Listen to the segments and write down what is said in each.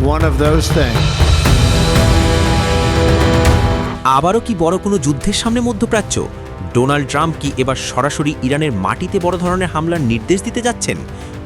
one of those things. আবারও কি বড় কোনো যুদ্ধের সামনে মধ্যপ্রাচ্য? ডোনাল্ড ট্রাম্প কি এবার সরাসরি ইরানের মাটিতে বড় ধরনের হামলার নির্দেশ দিতে যাচ্ছেন?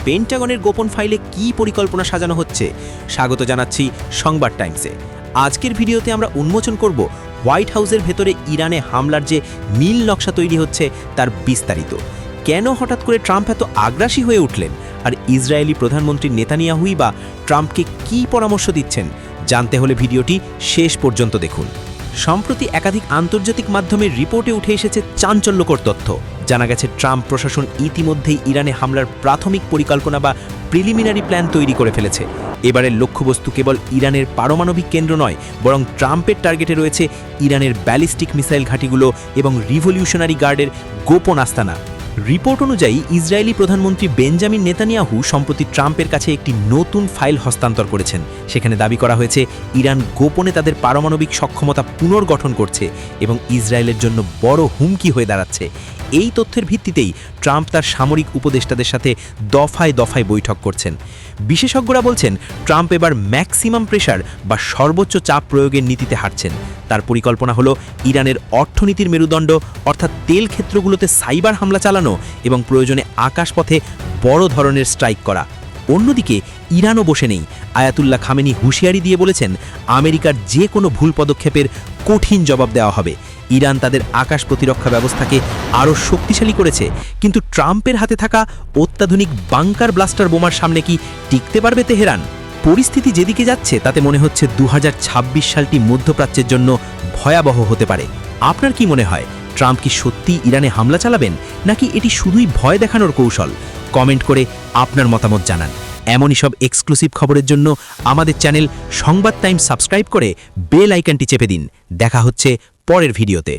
পেন্টাগনের গোপন ফাইলে কি পরিকল্পনা সাজানো হচ্ছে? স্বাগত জানাচ্ছি সংবাদ টাইমসে। আজকের ভিডিওতে আমরা উন্মোচন করব হোয়াইট হাউসের ভেতরে ইরানে হামলার যে নীল নকশা তৈরি হচ্ছে, তার বিস্তারিত। কেন হঠাৎ করে ট্রাম্প এত আগ্রাসী হয়ে উঠলেন? আর ইসরায়েলি প্রধানমন্ত্রী নেতানিয়াহুই বা ট্রাম্পকে কী পরামর্শ দিচ্ছেন, জানতে হলে ভিডিওটি শেষ পর্যন্ত দেখুন। সম্প্রতি একাধিক আন্তর্জাতিক মাধ্যমের রিপোর্টে উঠে এসেছে চাঞ্চল্যকর তথ্য। জানা গেছে, ট্রাম্প প্রশাসন ইতিমধ্যেই ইরানে হামলার প্রাথমিক পরিকল্পনা বা প্রিলিমিনারি প্ল্যান তৈরি করে ফেলেছে। এবারের লক্ষ্যবস্তু কেবল ইরানের পারমাণবিক কেন্দ্র নয়, বরং ট্রাম্পের টার্গেটে রয়েছে ইরানের ব্যালিস্টিক মিসাইল ঘাঁটিগুলো এবং রিভলিউশনারি গার্ডের গোপন আস্তানা। রিপোর্ট অনুযায়ী ইসরায়েলি প্রধানমন্ত্রী বেঞ্জামিন নেতানিয়াহু সম্প্রতি ট্রাম্পের কাছে একটি নতুন ফাইল হস্তান্তর করেছেন। সেখানে দাবি করা হয়েছে, ইরান গোপনে তাদের পারমাণবিক সক্ষমতা পুনর্গঠন করছে এবং ইসরায়েলের জন্য বড় হুমকি হয়ে দাঁড়াচ্ছে। এই তথ্যের ভিত্তিতেই ট্রাম্প তার সামরিক উপদেষ্টাদের সাথে দফায় দফায় বৈঠক করছেন। বিশেষজ্ঞরা বলছেন, ট্রাম্প এবার ম্যাক্সিমাম প্রেশার বা সর্বোচ্চ চাপ প্রয়োগের নীতিতে হারছেন তার পরিকল্পনা হলো ইরানের অর্থনীতির মেরুদণ্ড, অর্থাৎ তেল ক্ষেত্রগুলোতে সাইবার হামলা চালানো এবং প্রয়োজনে আকাশপথে বড় ধরনের স্ট্রাইক করা। অন্যদিকে ইরানও বসে নেই। আয়াতুল্লাহ খামেনি হুঁশিয়ারি দিয়ে বলেছেন, আমেরিকার যে কোনো ভুল পদক্ষেপের কঠিন জবাব দেওয়া হবে। ইরান তাদের আকাশ প্রতিরক্ষা ব্যবস্থাকে আরও শক্তিশালী করেছে। কিন্তু ট্রাম্পের হাতে থাকা অত্যাধুনিক বাংকার ব্লাস্টার বোমার সামনে কি টিকতে পারবে তেহরান? পরিস্থিতি যেদিকে যাচ্ছে, তাতে মনে হচ্ছে দু হাজার ছাব্বিশ সালটি মধ্যপ্রাচ্যের জন্য ভয়াবহ হতে পারে। আপনার কি মনে হয়? ট্রাম্প কি সত্যি ইরানে হামলা চালাবেন, নাকি এটি শুধুই ভয় দেখানোর কৌশল? কমেন্ট করে আপনার মতামত জানান। এমনই সব এক্সক্লুসিভ খবরের জন্য আমাদের চ্যানেল সংবাদ টাইম সাবস্ক্রাইব করে বেল আইকনটি চেপে দিন। দেখা হচ্ছে পরের ভিডিওতে।